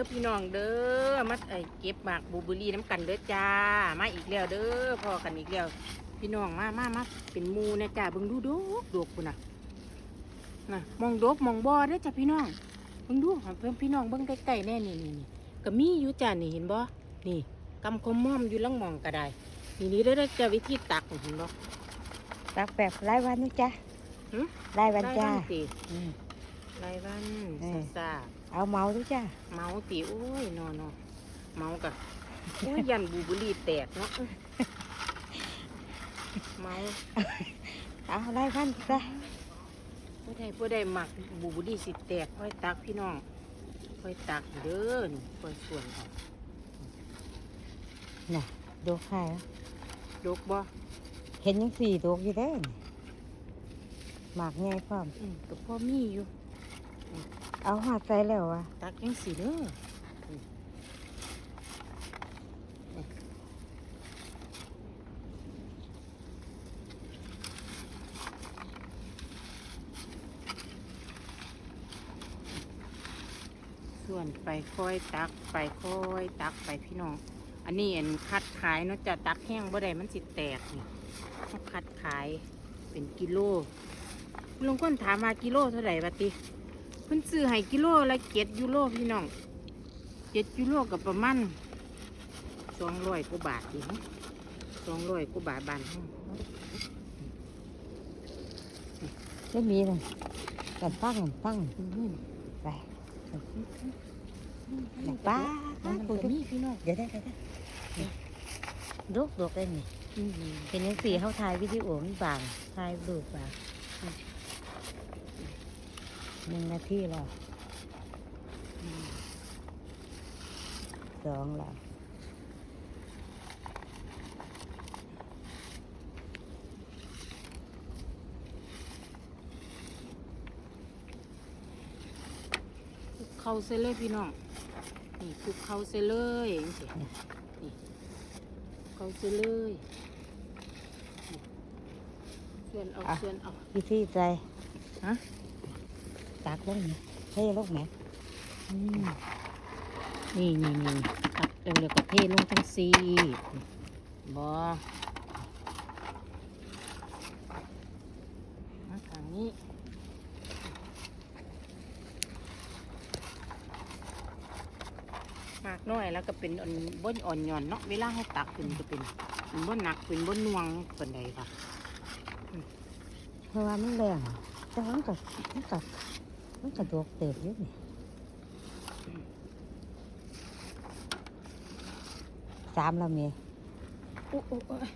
อพี่น้องเด้อมาไอ้เก็บหมากบูเบอรี่น้ำกันเด้อจ้า มาอีกแล้วเด้อพอกันอีกแล้ว พี่น้องมามามาเป็นมูนะจ้าเบิ่งดูดกดกพุ่นน่ะน่ะมองดกมองบ่อเด้อจ้าพี่น้องเบิ่งดูเพิ่นพี่น้องเบิ่งใกล้ๆแน่นี่นี่นี่ก็มีอยู่จ้านี่เห็นบ่นี่กำคมม่อมอยู่ลังมองก็ได้นี่นี่เด้อเด้อจ้าวิธีตักเห็นบ่ตักแบบรายวันนะจ๊ะหึรายวันจ้ารายสิรายวันเออซ่า เอาเมาดูจ้าๆเมาติโอ้ยนอนๆเมากะโอ้ยยันบลูเบอร์รี่แตกเนาะเมาเอารายวันจ้ะผู้ใดผู้ใดหมักบลูเบอร์รี่สิแตกค่อยตักพี่น้องค่อยตักเด้อนี่ค่อยส่วนเอาน่ะดูใครดกบ่เห็นยังสี่ดวงอยู่เด้อนี่หมากไงพร้อมอืมก็พอมีอยู่ เอาหอดใส่แล้ววะตักยังสิเด้อส่วนไปค่อยตักไปค่อยตักไปพี่น้อง อันนี้เอันคัดขายเนาะจะตักแห้งบ่ได้มันสิแตกนี่ต้องคัดขายเป็นกิโลลุงก้นถามมากิโลเท่าไหร่บัติ พิ่นซื้อให้กิโลละเจ็ดยูโรพี่น้องเจ็ดยูโรกับประมาณสองร้อยกว่าบาทดิสองร้อยกว่าบาทบานห้องไม่มีเลยกันตั้งกันตั้งอืมไปป้าคุณมีพี่น้องเดี๋ยวได้เดี๋ยวได้ดูดูได้นี่อืมเห็นยังสี่เขาถ่ายวิดีโอมันบางถ่ายรูปบาง หนึ่งนาทีแล้วอืมสองแล้วคลุกเข้าเส้เลยพี่น้อง นี่คลุกเข้าเส้เลยจังซี่นี่เข้าเส้เลยนี่ส่วนเอาส่วนเอาวิธีใจ ฮะ ตักลงนี่เทลงไหมนี่นี่นี่ตักเร็วๆกับเทลงทั้งซีบอมาทางนี้มากน้อยแล้วก็เป็นอ่อนบนอ่อนหย่อนเนาะเวลาให้ตักขึ้นก็เป็นเป็นบนหนักเป็นบนน่วงเป็นใดค่ะเพราะว่ามันแรงแต่ว่ามันกับมันกับ มันกระดวกเติบเยอะนี่ยสามแล้วเมียโอ้โอ้โอ้ย